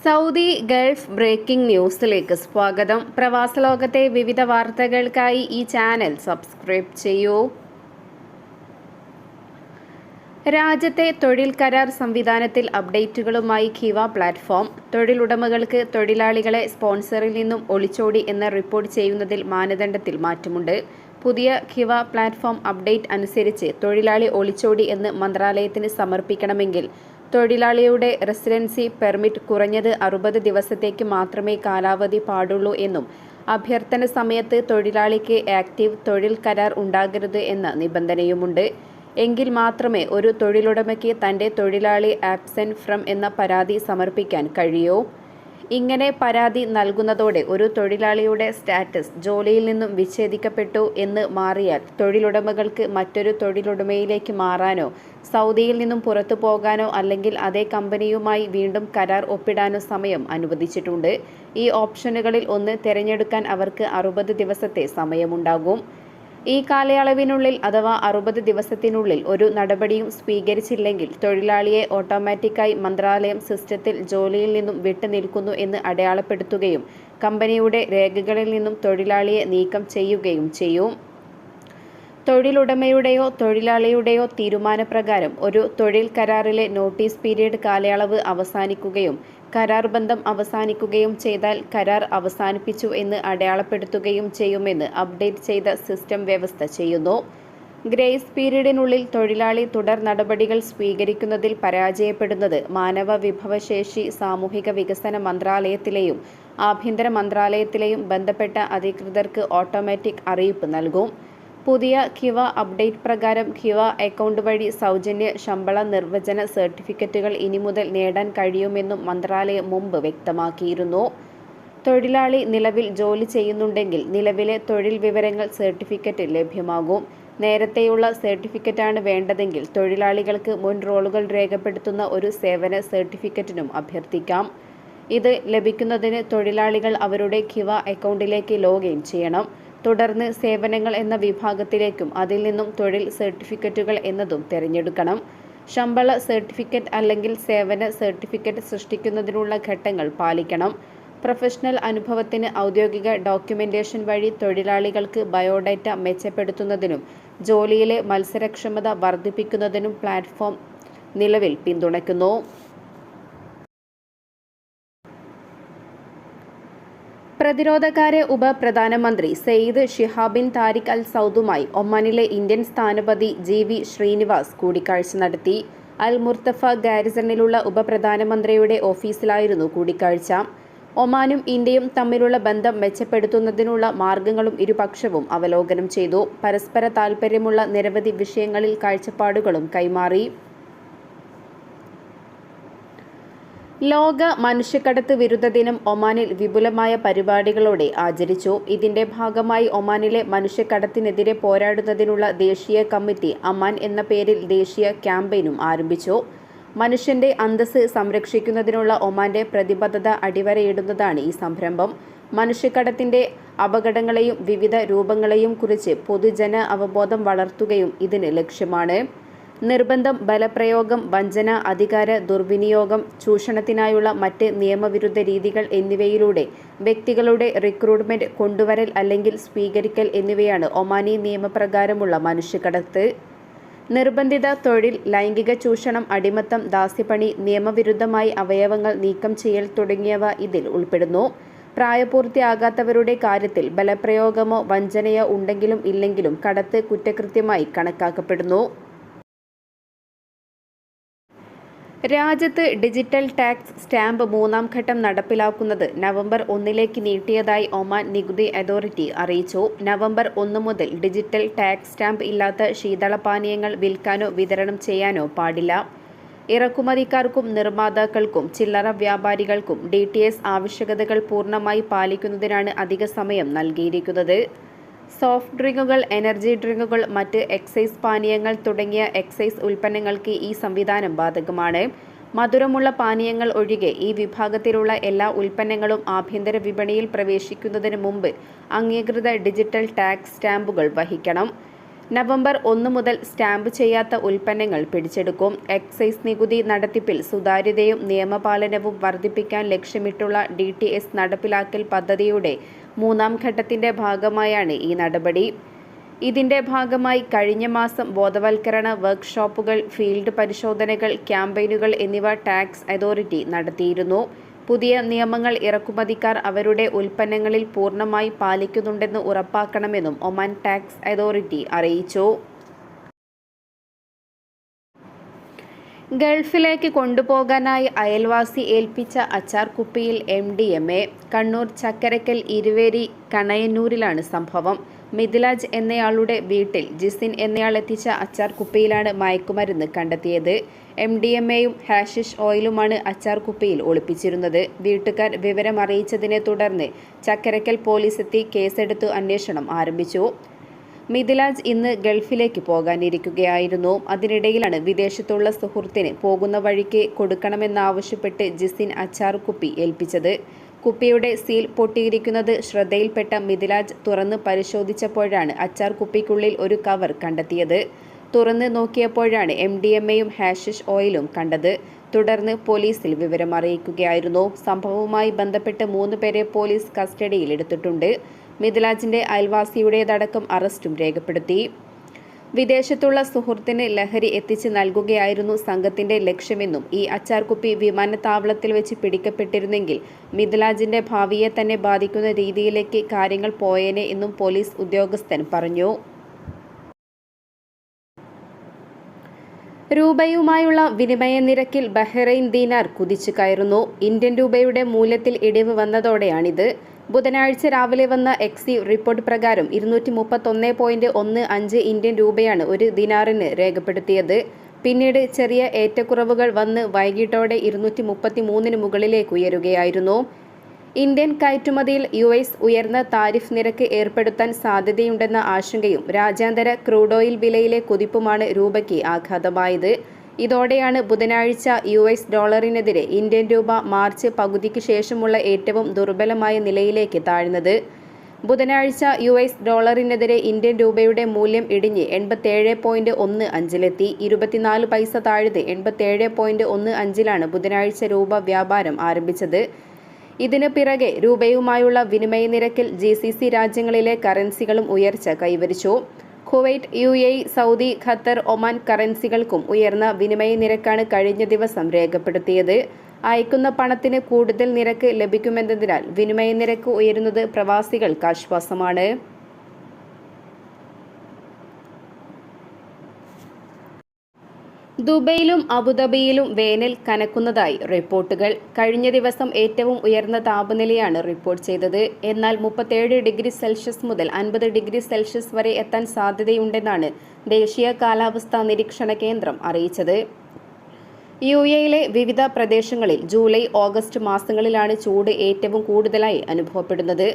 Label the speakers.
Speaker 1: Saudi Gulf breaking ന്യൂസിലേക്ക് സ്വാഗതം. പ്രവാസ ലോകത്തെ വിവിധ വാർത്തകൾക്കായി ഈ ചാനൽ സബ്സ്ക്രൈബ് ചെയ്യൂ. രാജ്യത്തെ തൊഴിൽ കരാർ സംവിധാനത്തിൽ അപ്ഡേറ്റുകളുമായി ഖിവ പ്ലാറ്റ്ഫോം. തൊഴിലുടമകൾക്ക് തൊഴിലാളികളെ സ്പോൺസറിൽ നിന്നും ഒളിച്ചോടി എന്ന് റിപ്പോർട്ട് ചെയ്യുന്നതിൽ മാനദണ്ഡത്തിൽ മാറ്റമുണ്ട്. പുതിയ ഖിവ പ്ലാറ്റ്ഫോം അപ്ഡേറ്റ് അനുസരിച്ച് തൊഴിലാളി ഒളിച്ചോടി എന്ന് മന്ത്രാലയത്തിന് സമർപ്പിക്കണമെങ്കിൽ തൊഴിലാളിയുടെ റെസിഡൻസി പെർമിറ്റ് കുറഞ്ഞത് അറുപത് ദിവസത്തേക്ക് മാത്രമേ കാലാവധി പാടുള്ളൂ എന്നും അഭ്യർത്ഥന സമയത്ത് തൊഴിലാളിക്ക് ആക്റ്റീവ് തൊഴിൽ കരാർ ഉണ്ടാകരുത് എന്ന നിബന്ധനയുമുണ്ട്. എങ്കിൽ മാത്രമേ ഒരു തൊഴിലുടമയ്ക്ക് തന്റെ തൊഴിലാളി ആബ്സെന്റ് ഫ്രം എന്ന പരാതി സമർപ്പിക്കാൻ കഴിയൂ. ഇങ്ങനെ പരാതി നൽകുന്നതോടെ ഒരു തൊഴിലാളിയുടെ സ്റ്റാറ്റസ് ജോലിയിൽ നിന്നും വിച്ഛേദിക്കപ്പെട്ടു എന്ന് മാറിയാൽ തൊഴിലുടമകൾക്ക് മറ്റൊരു തൊഴിലുടമയിലേക്ക് മാറാനോ സൗദിയിൽ നിന്നും പുറത്തു പോകാനോ അല്ലെങ്കിൽ അതേ കമ്പനിയുമായി വീണ്ടും കരാർ ഒപ്പിടാനോ സമയം അനുവദിച്ചിട്ടുണ്ട്. ഈ ഓപ്ഷനുകളിൽ ഒന്ന് തിരഞ്ഞെടുക്കാൻ അവർക്ക് അറുപത് ദിവസത്തെ സമയമുണ്ടാകും. ഈ കാലയളവിനുള്ളിൽ അഥവാ അറുപത് ദിവസത്തിനുള്ളിൽ ഒരു നടപടിയും സ്വീകരിച്ചില്ലെങ്കിൽ തൊഴിലാളിയെ ഓട്ടോമാറ്റിക്കായി മന്ത്രാലയം സിസ്റ്റത്തിൽ ജോലിയിൽ നിന്നും വിട്ടുനിൽക്കുന്നു എന്ന് അടയാളപ്പെടുത്തുകയും കമ്പനിയുടെ രേഖകളിൽ നിന്നും തൊഴിലാളിയെ നീക്കം ചെയ്യുകയും ചെയ്യും. തൊഴിലുടമയുടെയോ തൊഴിലാളിയുടെയോ തീരുമാനപ്രകാരം ഒരു തൊഴിൽ കരാറിലെ നോട്ടീസ് പീരീഡ് കാലയളവ് അവസാനിക്കുകയും കരാർ ബന്ധം അവസാനിക്കുകയും ചെയ്താൽ കരാർ അവസാനിപ്പിച്ചു എന്ന് അടയാളപ്പെടുത്തുകയും ചെയ്യുമെന്ന് അപ്ഡേറ്റ് ചെയ്ത സിസ്റ്റം വ്യവസ്ഥ ചെയ്യുന്നു. ഗ്രേസ് പീരീഡിനുള്ളിൽ തൊഴിലാളി തുടർ നടപടികൾ സ്വീകരിക്കുന്നതിൽ പരാജയപ്പെടുന്നത് മാനവ വിഭവശേഷി സാമൂഹിക വികസന മന്ത്രാലയത്തിലെയും ആഭ്യന്തര മന്ത്രാലയത്തിലെയും ബന്ധപ്പെട്ട അധികൃതർക്ക് ഓട്ടോമാറ്റിക് അറിയിപ്പ് നൽകും. പുതിയ കിവ അപ്ഡേറ്റ് പ്രകാരം കിവ അക്കൗണ്ട് വഴി സൗജന്യ ശമ്പള നിർവചന സർട്ടിഫിക്കറ്റുകൾ ഇനി മുതൽ നേടാൻ കഴിയുമെന്നും മന്ത്രാലയം മുമ്പ് വ്യക്തമാക്കിയിരുന്നു. തൊഴിലാളി നിലവിൽ ജോലി ചെയ്യുന്നുണ്ടെങ്കിൽ നിലവിലെ തൊഴിൽ വിവരങ്ങൾ സർട്ടിഫിക്കറ്റ് ലഭ്യമാകും. നേരത്തെയുള്ള സർട്ടിഫിക്കറ്റാണ് വേണ്ടതെങ്കിൽ തൊഴിലാളികൾക്ക് മുൻ റോളുകൾ രേഖപ്പെടുത്തുന്ന ഒരു സേവന സർട്ടിഫിക്കറ്റിനും അഭ്യർത്ഥിക്കാം. ഇത് ലഭിക്കുന്നതിന് തൊഴിലാളികൾ അവരുടെ കിവ അക്കൗണ്ടിലേക്ക് ലോഗിൻ ചെയ്യണം. തുടർന്ന് സേവനങ്ങൾ എന്ന വിഭാഗത്തിലേക്കും അതിൽ നിന്നും തൊഴിൽ സർട്ടിഫിക്കറ്റുകൾ എന്നതും തിരഞ്ഞെടുക്കണം. ശമ്പള സർട്ടിഫിക്കറ്റ് അല്ലെങ്കിൽ സേവന സർട്ടിഫിക്കറ്റ് സൃഷ്ടിക്കുന്നതിനുള്ള ഘട്ടങ്ങൾ പാലിക്കണം. പ്രൊഫഷണൽ അനുഭവത്തിന് ഔദ്യോഗിക ഡോക്യുമെന്റേഷൻ വഴി തൊഴിലാളികൾക്ക് ബയോഡാറ്റ മെച്ചപ്പെടുത്തുന്നതിനും ജോലിയിലെ മത്സരക്ഷമത വർദ്ധിപ്പിക്കുന്നതിനും പ്ലാറ്റ്ഫോം നിലവിൽ പിന്തുണയ്ക്കുന്നു. പ്രതിരോധകാര്യ ഉപപ്രധാനമന്ത്രി സെയ്ദ് ഷിഹാബിൻ താരിഖ് അൽ സൗദുമായി ഒമാനിലെ ഇന്ത്യൻ സ്ഥാനപതി ജി വി ശ്രീനിവാസ് കൂടിക്കാഴ്ച നടത്തി. അൽ മുർത്തഫ ഗാരിസണിലുള്ള ഉപപ്രധാനമന്ത്രിയുടെ ഓഫീസിലായിരുന്നു കൂടിക്കാഴ്ച. ഒമാനും ഇന്ത്യയും തമ്മിലുള്ള ബന്ധം മെച്ചപ്പെടുത്തുന്നതിനുള്ള മാർഗങ്ങളും ഇരുപക്ഷവും അവലോകനം ചെയ്തു. പരസ്പര താൽപ്പര്യമുള്ള നിരവധി വിഷയങ്ങളിൽ കാഴ്ചപ്പാടുകളും കൈമാറി. ലോക മനുഷ്യക്കടത്ത് വിരുദ്ധ ദിനം ഒമാനിൽ വിപുലമായ പരിപാടികളോടെ ആചരിച്ചു. ഇതിന്റെ ഭാഗമായി ഒമാനിലെ മനുഷ്യക്കടത്തിനെതിരെ പോരാടുന്നതിനുള്ള ദേശീയ കമ്മിറ്റി അമാൻ എന്ന പേരിൽ ദേശീയ ക്യാമ്പയിനും ആരംഭിച്ചു. മനുഷ്യന്റെ അന്തസ് സംരക്ഷിക്കുന്നതിനുള്ള ഒമാന്റെ പ്രതിബദ്ധത അടിവരയിടുന്നതാണ് ഈ സംരംഭം. മനുഷ്യക്കടത്തിന്റെ അപകടങ്ങളെയും വിവിധ രൂപങ്ങളെയും കുറിച്ച് പൊതുജന അവബോധം വളർത്തുകയും ഇതിന് ലക്ഷ്യമാണ്. നിർബന്ധം ബലപ്രയോഗം വഞ്ചന അധികാര ദുർവിനിയോഗം ചൂഷണത്തിനായുള്ള മറ്റ് നിയമവിരുദ്ധ രീതികൾ എന്നിവയിലൂടെ വ്യക്തികളുടെ റിക്രൂട്ട്മെന്റ് കൊണ്ടുവരൽ അല്ലെങ്കിൽ സ്വീകരിക്കൽ എന്നിവയാണ് ഒമാനി നിയമപ്രകാരമുള്ള മനുഷ്യക്കടത്ത്. നിർബന്ധിത തൊഴിൽ ലൈംഗിക ചൂഷണം അടിമത്തം ദാസ്യപ്പണി നിയമവിരുദ്ധമായി അവയവങ്ങൾ നീക്കം ചെയ്യൽ തുടങ്ങിയവ ഇതിൽ ഉൾപ്പെടുന്നു. പ്രായപൂർത്തിയാകാത്തവരുടെ കാര്യത്തിൽ ബലപ്രയോഗമോ വഞ്ചനയോ ഉണ്ടെങ്കിലും ഇല്ലെങ്കിലും കടത്ത് കുറ്റകൃത്യമായി കണക്കാക്കപ്പെടുന്നു. രാജ്യത്ത് ഡിജിറ്റൽ ടാക്സ് സ്റ്റാമ്പ് മൂന്നാം ഘട്ടം നടപ്പിലാക്കുന്നത് നവംബർ ഒന്നിലേക്ക് നീട്ടിയതായി ഒമാൻ നികുതി അതോറിറ്റി അറിയിച്ചു. നവംബർ ഒന്ന് മുതൽ ഡിജിറ്റൽ ടാക്സ് സ്റ്റാമ്പ് ഇല്ലാത്ത ശീതളപാനീയങ്ങൾ വിൽക്കാനോ വിതരണം ചെയ്യാനോ പാടില്ല. ഇറക്കുമതിക്കാർക്കും നിർമ്മാതാക്കൾക്കും ചില്ലറ വ്യാപാരികൾക്കും ഡി ആവശ്യകതകൾ പൂർണമായി പാലിക്കുന്നതിനാണ് അധിക സമയം നൽകിയിരിക്കുന്നത്. സോഫ്റ്റ് ഡ്രിങ്കുകൾ എനർജി ഡ്രിങ്കുകൾ മറ്റ് എക്സൈസ് പാനീയങ്ങൾ തുടങ്ങിയ എക്സൈസ് ഉൽപ്പന്നങ്ങൾക്ക് ഈ സംവിധാനം ബാധകമാണ്. മധുരമുള്ള പാനീയങ്ങൾ ഒഴികെ ഈ വിഭാഗത്തിലുള്ള എല്ലാ ഉൽപ്പന്നങ്ങളും ആഭ്യന്തര വിപണിയിൽ പ്രവേശിക്കുന്നതിന് മുമ്പ് അംഗീകൃത ഡിജിറ്റൽ ടാക്സ് സ്റ്റാമ്പുകൾ വഹിക്കണം. നവംബർ ഒന്ന് മുതൽ സ്റ്റാമ്പ് ചെയ്യാത്ത ഉൽപ്പന്നങ്ങൾ പിടിച്ചെടുക്കും. എക്സൈസ് നികുതി നടത്തിപ്പിൽ സുതാര്യതയും നിയമപാലനവും വർദ്ധിപ്പിക്കാൻ ലക്ഷ്യമിട്ടുള്ള ഡി നടപ്പിലാക്കൽ പദ്ധതിയുടെ മൂന്നാം ഘട്ടത്തിന്റെ ഭാഗമായാണ് ഈ നടപടി. ഇതിന്റെ ഭാഗമായി കഴിഞ്ഞ മാസം ബോധവൽക്കരണ വർക്ക്ഷോപ്പുകൾ ഫീൽഡ് പരിശോധനകൾ ക്യാമ്പയിനുകൾ എന്നിവ ടാക്സ് അതോറിറ്റി നടത്തിയിരുന്നു. പുതിയ നിയമങ്ങൾ ഇറക്കുമതിക്കാർ അവരുടെ ഉൽപ്പന്നങ്ങളിൽ പൂർണമായി പാലിക്കുന്നുണ്ടെന്ന് ഉറപ്പാക്കണമെന്നും ഒമാൻ ടാക്സ് അതോറിറ്റി അറിയിച്ചു. ഗൾഫിലേക്ക് കൊണ്ടുപോകാനായി അയൽവാസി ഏൽപ്പിച്ച അച്ചാർ കുപ്പിയിൽ M D M A Kannur Chakkarakkal Iruveri കണയന്നൂരിലാണ് സംഭവം. മിഥിലാജ് എന്നയാളുടെ വീട്ടിൽ ജിസിൻ എന്നയാൾ എത്തിച്ച അച്ചാർ കുപ്പിയിലാണ് മയക്കുമരുന്ന് കണ്ടെത്തിയത്. എം ഡി എം എയും ഹാഷിഷ് ഓയിലുമാണ് അച്ചാർ കുപ്പിയിൽ ഒളിപ്പിച്ചിരുന്നത്. വീട്ടുകാർ വിവരം അറിയിച്ചതിനെ തുടർന്ന് ചക്കരക്കൽ പോലീസെത്തി കേസെടുത്തു അന്വേഷണം ആരംഭിച്ചു. മിഥിലാജ് ഇന്ന് ഗൾഫിലേക്ക് പോകാനിരിക്കുകയായിരുന്നു. അതിനിടയിലാണ് വിദേശത്തുള്ള സുഹൃത്തിന് പോകുന്ന വഴിക്ക് കൊടുക്കണമെന്നാവശ്യപ്പെട്ട് ജിസിൻ അച്ചാർ കുപ്പി ഏൽപ്പിച്ചത്. കുപ്പിയുടെ സീൽ പൊട്ടിയിരിക്കുന്നത് ശ്രദ്ധയിൽപ്പെട്ട മിഥിലാജ് തുറന്ന് പരിശോധിച്ചപ്പോഴാണ് അച്ചാർ കുപ്പിക്കുള്ളിൽ ഒരു കവർ കണ്ടെത്തിയത്. തുറന്ന് നോക്കിയപ്പോഴാണ് എം ഡി എം എയും ഹാഷിഷ് ഓയിലും കണ്ടത്. തുടർന്ന് പോലീസിൽ വിവരം അറിയിക്കുകയായിരുന്നു സംഭവവുമായി ബന്ധപ്പെട്ട് മൂന്ന് പേരെ പോലീസ് കസ്റ്റഡിയിലെടുത്തിട്ടുണ്ട് മിഥിലാജിന്റെ അയൽവാസിയുടേതടക്കം അറസ്റ്റും രേഖപ്പെടുത്തി. വിദേശത്തുള്ള സുഹൃത്തിന് ലഹരി എത്തിച്ച് നൽകുകയായിരുന്നു സംഘത്തിന്റെ ലക്ഷ്യമെന്നും ഈ അച്ചാർകുപ്പി വിമാനത്താവളത്തിൽ വെച്ച് പിടിക്കപ്പെട്ടിരുന്നെങ്കിൽ മിഥിലാജിന്റെ ഭാവിയെ തന്നെ ബാധിക്കുന്ന രീതിയിലേക്ക് കാര്യങ്ങൾ പോയേനെ എന്നും പോലീസ് ഉദ്യോഗസ്ഥൻ പറഞ്ഞു. രൂപയുമായുള്ള വിനിമയ നിരക്കിൽ ബഹ്റൈൻ ദീനാർ കുതിച്ചു കയറുന്നു. ഇന്ത്യൻ രൂപയുടെ മൂല്യത്തിൽ ഇടിവ് വന്നതോടെയാണിത്. ബുധനാഴ്ച രാവിലെ വന്ന എക്സി റിപ്പോർട്ട് പ്രകാരം ഇരുന്നൂറ്റി മുപ്പത്തൊന്ന് പോയിന്റ് ഒന്ന് അഞ്ച് ഇന്ത്യൻ രൂപയാണ് ഒരു ദിനാറിന് രേഖപ്പെടുത്തിയത്. പിന്നീട് ചെറിയ ഏറ്റക്കുറവുകൾ വന്ന് വൈകിട്ടോടെ ഇരുന്നൂറ്റി മുപ്പത്തി മൂന്നിന് മുകളിലേക്ക് ഉയരുകയായിരുന്നു. ഇന്ത്യൻ കയറ്റുമതിയിൽ യു എസ് ഉയർന്ന താരിഫ് നിരക്ക് ഏർപ്പെടുത്താൻ സാധ്യതയുണ്ടെന്ന ആശങ്കയും രാജ്യാന്തര ക്രൂഡ് ഓയിൽ വിലയിലെ കുതിപ്പുമാണ് രൂപയ്ക്ക് ആഘാതമായത്. ഇതോടെയാണ് ബുധനാഴ്ച യു എസ് ഡോളറിനെതിരെ ഇന്ത്യൻ രൂപ മാർച്ച് പകുതിക്ക് ശേഷമുള്ള ഏറ്റവും ദുർബലമായ നിലയിലേക്ക് താഴ്ന്നത്. ബുധനാഴ്ച യു എസ് ഡോളറിനെതിരെ ഇന്ത്യൻ രൂപയുടെ മൂല്യം ഇടിഞ്ഞ് എൺപത്തേഴ് പോയിന്റ് ഒന്ന് അഞ്ചിലെത്തി. ഇരുപത്തിനാല് പൈസ താഴ്ത് എൺപത്തേഴ് പോയിന്റ് ഒന്ന് അഞ്ചിലാണ് ബുധനാഴ്ച രൂപ വ്യാപാരം ആരംഭിച്ചത്. ഇതിന് പിറകെ രൂപയുമായുള്ള വിനിമയ നിരക്കിൽ ജി രാജ്യങ്ങളിലെ കറൻസികളും ഉയർച്ച കൈവരിച്ചു. Kuwait U A Saudi Qatar Oman കറൻസികൾക്കും ഉയർന്ന വിനിമയ നിരക്കാണ് കഴിഞ്ഞ ദിവസം രേഖപ്പെടുത്തിയത്. അയക്കുന്ന പണത്തിന് കൂടുതൽ നിരക്ക് ലഭിക്കുമെന്നതിനാൽ വിനിമയ നിരക്ക് ഉയരുന്നത് പ്രവാസികൾക്ക് ആശ്വാസമാണ്. ദുബൈയിലും അബുദാബിയിലും വേനൽ കനക്കുന്നതായി റിപ്പോർട്ടുകൾ. കഴിഞ്ഞ ദിവസം ഏറ്റവും ഉയർന്ന താപനിലയാണ് റിപ്പോർട്ട് ചെയ്തത്. എന്നാൽ മുപ്പത്തേഴ് ഡിഗ്രി സെൽഷ്യസ് മുതൽ അൻപത് ഡിഗ്രി സെൽഷ്യസ് വരെ എത്താൻ സാധ്യതയുണ്ടെന്നാണ് ദേശീയ കാലാവസ്ഥാ നിരീക്ഷണ കേന്ദ്രം അറിയിച്ചത്. യു എയിലെ വിവിധ പ്രദേശങ്ങളിൽ ജൂലൈ ഓഗസ്റ്റ് മാസങ്ങളിലാണ് ചൂട് ഏറ്റവും കൂടുതലായി അനുഭവപ്പെടുന്നത്.